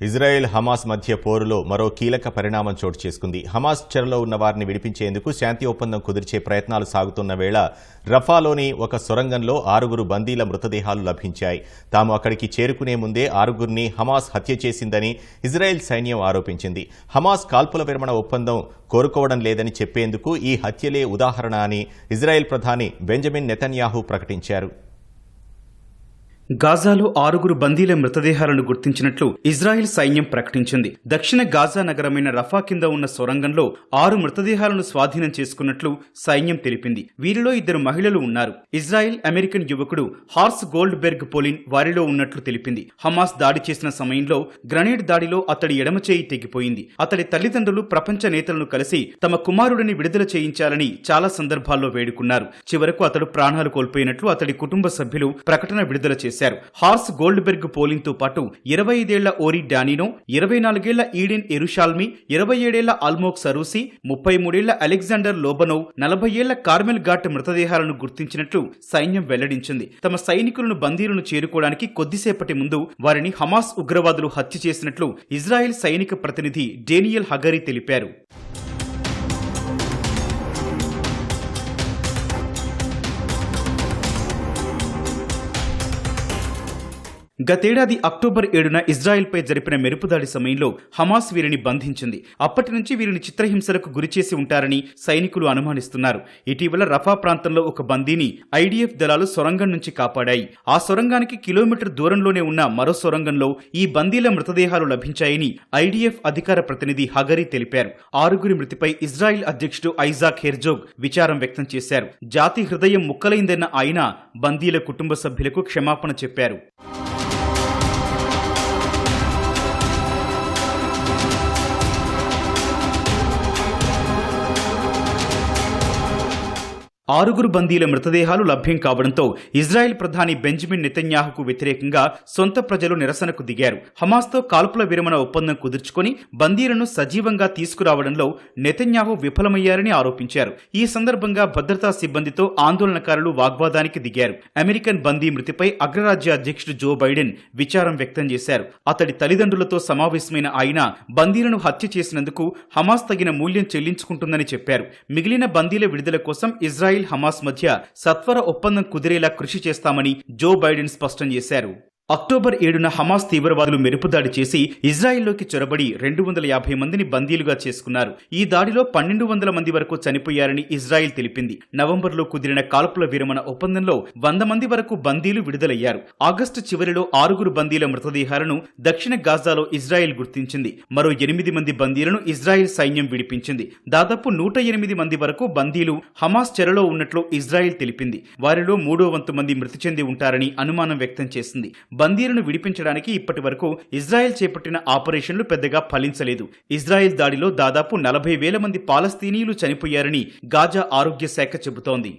Israel Hamas మధ్య పోరులో మరో కీలక పరిణామం చోటు చేసుకుంది. హమాస్ చెరలో ఉన్న వారిని విడిపించేందుకు శాంతి ఒప్పందం కుదిర్చే ప్రయత్నాలు సాగుతున్న వేళ రఫాలోని ఒక సొరంగంలో ఆరుగురు బందీల మృతదేహాలు లభించాయి. తాము అక్కడికి చేరుకునే ముందే ఆరుగురిని హమాస్ హత్య చేసిందని ఇజ్రాయెల్ సైన్యం ఆరోపించింది. హమాస్ కాల్పుల విరమణ ఒప్పందం కోరుకోవడం లేదని చెప్పేందుకు ఈ హత్యలే ఉదాహరణ అని ఇజ్రాయెల్ ప్రధాని బెంజమిన్ నెతన్యాహు ప్రకటించారు. గాజాలో ఆరుగురు బందీల మృతదేహాలను గుర్తించినట్లు ఇజ్రాయెల్ సైన్యం ప్రకటించింది. దక్షిణ గాజా నగరమైన రఫా కింద ఉన్న సొరంగంలో ఆరు మృతదేహాలను స్వాధీనం చేసుకున్నట్లు సైన్యం తెలిపింది. వీరిలో ఇద్దరు మహిళలు ఉన్నారు. ఇజ్రాయెల్ అమెరికన్ యువకుడు హార్స్ గోల్డ్బెర్గ్ పోలిన్ వారిలో ఉన్నట్లు తెలిపింది. హమాస్ దాడి చేసిన సమయంలో గ్రనేడ్ దాడిలో అతడి ఎడమ చేయి తెగిపోయింది. అతడి తల్లిదండ్రులు ప్రపంచ నేతలను కలిసి తమ కుమారుడిని విడుదల చేయించాలని చాలా సందర్భాల్లో వేడుకున్నారు. చివరకు అతడు ప్రాణాలు కోల్పోయినట్లు అతడి కుటుంబ సభ్యులు ప్రకటన విడుదల చేశారు. హార్స్ గోల్డ్బెర్గ్ పోలింగ్తో పాటు ఇరవై ఐదేళ్ళ ఓరి డానినో ఇరవై నాలుగేళ్ళ ఈడెన్ ఎరుషాల్మి ఇరవై ఏడేళ్ళ అల్మోక్ సరూసి ముప్పై మూడేళ్ళ అలెగ్జాండర్ లోబనోవ్ నలభై ఏళ్ళ కార్మెల్ ఘాట్ మృతదేహాలను గుర్తించినట్లు సైన్యం వెల్లడించింది. తమ సైనికులను బందీలను చేరుకోవడానికి కొద్దిసేపటి ముందు వారిని హమాస్ ఉగ్రవాదులు హత్య చేసినట్లు ఇజ్రాయెల్ సైనిక ప్రతినిధి డేనియల్ హగరీ తెలిపారు. గతేడాది అక్టోబర్ ఏడున ఇజ్రాయెల్పై జరిపిన మెరుపుదాడి సమయంలో హమాస్ వీరిని బంధించింది. అప్పటి నుంచి వీరిని చిత్రహింసలకు గురిచేసి ఉంటారని సైనికులు అనుమానిస్తున్నారు. ఇటీవల రఫా ప్రాంతంలో ఒక బందీని ఐడిఎఫ్ దళాలు సొరంగం నుంచి కాపాడాయి. ఆ సొరంగానికి కిలోమీటర్ దూరంలోనే ఉన్న మరో సొరంగంలో ఈ బందీల మృతదేహాలు లభించాయని ఐడిఎఫ్ అధికార ప్రతినిధి హగరి తెలిపారు. ఆరుగురి మృతిపై ఇజ్రాయెల్ అధ్యక్షుడు ఐజాక్ హెర్జోగ్ విచారం వ్యక్తం చేశారు. జాతి హృదయం ముక్కలైందన్న ఆయన బందీల కుటుంబ సభ్యులకు క్షమాపణ చెప్పారు. ఆరుగురు బందీల మృతదేహాలు లభ్యం కావడంతో ఇజ్రాయెల్ ప్రధాని బెంజమిన్ నెతన్యాహుకు వ్యతిరేకంగా సొంత ప్రజలు నిరసనకు దిగారు. హమాస్తో కాల్పుల విరమణ ఒప్పందం కుదుర్చుకొని బందీలను సజీవంగా తీసుకురావడంలో నెతన్యాహు విఫలమయ్యారని ఆరోపించారు. ఈ సందర్భంగా భద్రతా సిబ్బందితో ఆందోళనకారులు వాగ్వాదానికి దిగారు. అమెరికన్ బందీ మృతిపై అగ్రరాజ్య అధ్యక్షుడు జో బైడెన్ విచారం వ్యక్తం చేశారు. అతడి తల్లిదండ్రులతో సమావేశమైన ఆయన బందీలను హత్య చేసినందుకు హమాస్ తగిన మూల్యం చెల్లించుకుంటుందని చెప్పారు. మిగిలిన బందీల విడుదల కోసం ఇజ్రాయెల్ హమాస్ మధ్య సత్వర ఒప్పందం కుదిరేలా కృషి చేస్తామని జో బైడెన్ స్పష్టం చేశారు. అక్టోబర్ ఏడున హమాస్ తీవ్రవాదులు మెరుపుదాడి చేసి ఇజ్రాయెల్లోకి చొరబడి రెండు వందల యాభై మందిని బందీలుగా చేసుకున్నారు. ఈ దాడిలో పన్నెండు వందల మంది వరకు చనిపోయారని ఇజ్రాయెల్ తెలిపింది. నవంబర్లో కుదిరిన కాల్పుల విరమణ ఒప్పందంలో వంద మంది వరకు బందీలు విడుదలయ్యారు. ఆగస్టు చివరిలో ఆరుగురు బందీల మృతదేహాలను దక్షిణ గాజాలో ఇజ్రాయెల్ గుర్తించింది. మరో ఎనిమిది మంది బందీలను ఇజ్రాయెల్ సైన్యం విడిపించింది. దాదాపు నూట ఎనిమిది మంది వరకు బందీలు హమాస్ చెరలో ఉన్నట్లు ఇజ్రాయెల్ తెలిపింది. వారిలో మూడో వంతు మంది మృతి చెంది ఉంటారని అనుమానం వ్యక్తం చేసింది. బందీలను విడిపించడానికి ఇప్పటి వరకు ఇజ్రాయెల్ చేపట్టిన ఆపరేషన్లు పెద్దగా ఫలించలేదు. ఇజ్రాయెల్ దాడిలో దాదాపు నలభై వేల మంది పాలస్తీనీయులు చనిపోయారని గాజా ఆరోగ్య శాఖ చెబుతోంది.